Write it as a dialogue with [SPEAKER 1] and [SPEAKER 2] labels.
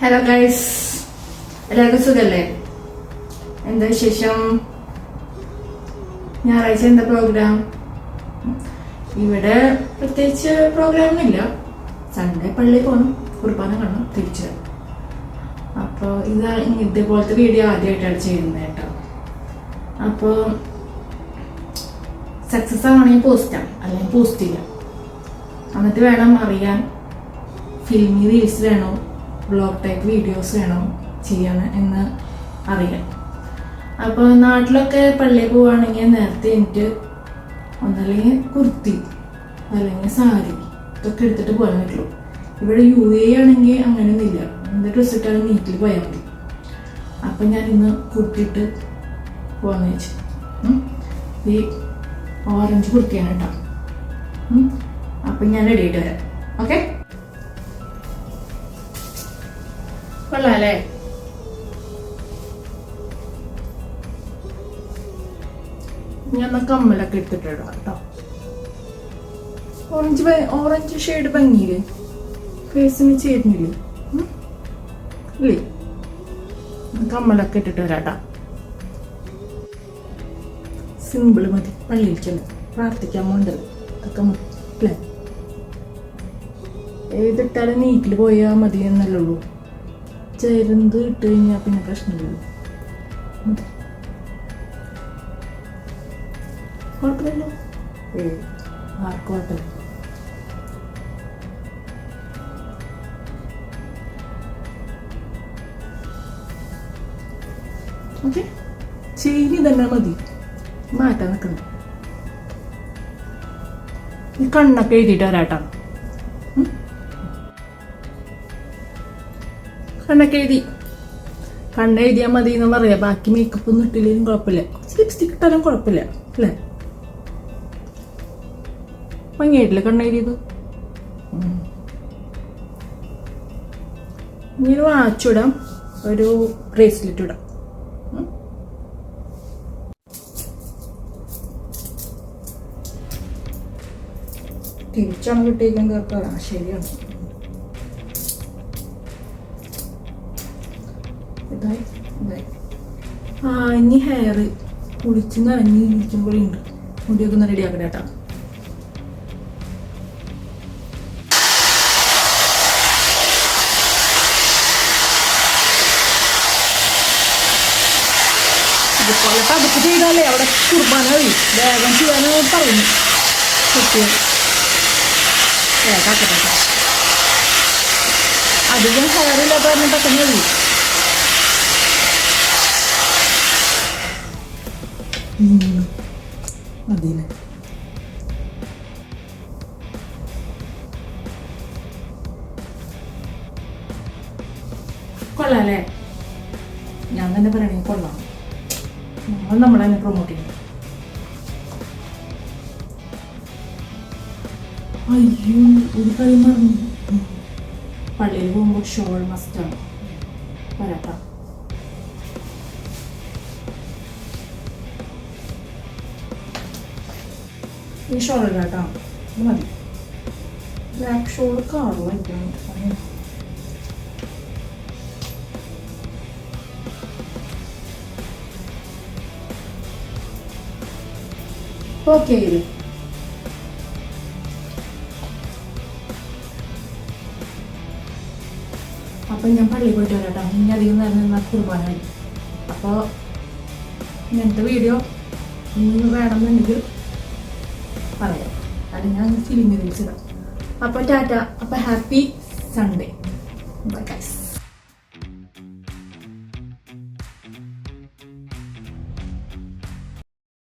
[SPEAKER 1] Hello guys എല്ലാവർക്കും സുഖല്ലേ? എന്താ വിശേഷം? ഞായറാഴ്ച എന്താ പ്രോഗ്രാം ഇവിടെ പ്രത്യേകിച്ച് പ്രോഗ്രാം ഇല്ല. സൺഡേ പള്ളി പോകണം കുർബാന കാണണം തിരിച്ചു അപ്പോൾ ഇത് ഇതേപോലത്തെ വീഡിയോ ആദ്യമായിട്ടാണ് ചെയ്യുന്നത് കേട്ടോ. അപ്പോൾ സക്സസ് ആവണമെങ്കിൽ പോസ്റ്റാണ് അല്ലെങ്കിൽ പോസ്റ്റ് ചെയ്യാം എന്നിട്ട് വേണം അറിയാൻ. ഫിലിമി റീൽസ് വേണോ? ബ്ലോഗ് ടൈപ്പ് വീഡിയോസ് വേണം ചെയ്യണം എന്ന് അറിയാം. അപ്പോൾ നാട്ടിലൊക്കെ പള്ളിയിൽ പോവുകയാണെങ്കിൽ നേരത്തെ എനിക്ക് ഒന്നല്ലെങ്കിൽ കുർത്തി അല്ലെങ്കിൽ സാരി ഇതൊക്കെ എടുത്തിട്ട് പോകാൻ പറ്റുള്ളൂ. ഇവിടെ യു എ ആണെങ്കിൽ അങ്ങനെയൊന്നുമില്ല. എന്ത് ഡ്രസ്സ് ഇട്ടാലും നീറ്റിൽ പോയാൽ മതി. അപ്പം ഞാൻ ഇന്ന് കുർത്തിയിട്ട് പോകാമെന്ന് വെച്ചു. ഈ ഓറഞ്ച് കുർത്തിയാണ് കേട്ടോ. അപ്പം ഞാൻ റെഡി ആയിട്ട് വരാം. ഓക്കെ കൊള്ളാല്ലേ ഞാൻ കമ്മലൊക്കെ എടുത്തിട്ടിടാം കേട്ടോ. ഓറഞ്ച് ഓറഞ്ച് ഷെയ്ഡ് ഭംഗിയില്ലേ? ഫേസിന് ചേരുന്നില്ലേ? ഇല്ലേ? കമ്മലൊക്കെ ഇട്ടിട്ട് വരാട്ടാ. സിമ്പിൾ മതി. പള്ളിയിൽ ചെന്ന് പ്രാർത്ഥിക്കാൻ പോണ്ടത് അതൊക്കെ മതി അല്ലേ? ഏതിട്ടാലും നീറ്റിൽ പോയാൽ മതി എന്നല്ലേ ഉള്ളൂ. ചേരുന്നത് ഇട്ട് കഴിഞ്ഞാൽ പിന്നെ പ്രശ്നമില്ല. കുഴപ്പമില്ലല്ലോ ആർക്കും കുഴപ്പമില്ല. ഓക്കെ. ചെയിനി തന്നെ മതി. മാറ്റാൻ നിൽക്കണം ഈ കണ്ണൊക്കെ എഴുതിയിട്ട് വരാട്ടോ. കണ്ണൊക്കെ എഴുതി. കണ്ണ് എഴുതിയാൽ മതി എന്ന് പറയാം ബാക്കി മേക്കപ്പ് ഒന്നും ഇട്ടില്ലെങ്കിലും കുഴപ്പമില്ല. ലിപ്സ്റ്റിക് ഇട്ടാലും കുഴപ്പമില്ല അല്ലേ? ഭംഗിയായിട്ടില്ല കണ്ണ് എഴുതിയത്? ഉം. ഇനി ഒരു വാച്ച് ഒരു ബ്രേസ്ലെറ്റ് ഇടാം. തിരിച്ചാണ് കിട്ടിയിരിക്കുന്നത് കേട്ടോ ശരിയാണ്. ആ ഇനി ഹെയർ കുളിച്ച് നനഞ്ഞ് ഇരിക്കും കൂടി ഉണ്ട് മുടിയൊക്കെ ഒന്ന് റെഡി ആക്കട്ടെ കേട്ടോ. ഇതുപോലെ പതുക്കെ ചെയ്താലേ അവിടെ കുർബാന വഴി വേഗം ചെയ്യാൻ പറയുന്നു. കുട്ടികൾ കേട്ടോ. അധികം കാരണം പെട്ടെന്ന് കഴിയും. മതിയില്ലേ? കൊള്ളാല്ലേ? ഞാൻ തന്നെ പറയണേ കൊള്ളാം. നമ്മൾ നമ്മളെ തന്നെ പ്രൊമോട്ട് ചെയ്യും അയ്യോ ഒരു കാര്യം പറഞ്ഞു. പള്ളിയിൽ പോകുമ്പോൾ ഷോൾ മസ്റ്റാണ് വരാട്ടാ ഈ ഷോൾ ഇടാട്ടോ ഇത് മതി. ബ്ലാക്ക് ഷോൾ ഞാൻ പള്ളിയിൽ പോയിട്ട് വരാട്ടോ ഇനി അധികം നേരം നിന്നാൽ കുർബാനായി അപ്പോൾ ഇങ്ങനത്തെ വീഡിയോ ഇന്ന് വേണമെന്നുണ്ടെങ്കിൽ പറയാം. അത് ഞാൻ ഫിലിം വിളിച്ചതാണ് അപ്പോൾ ടാറ്റ അപ്പോൾ ഹാപ്പി സൺഡേ. Bye guys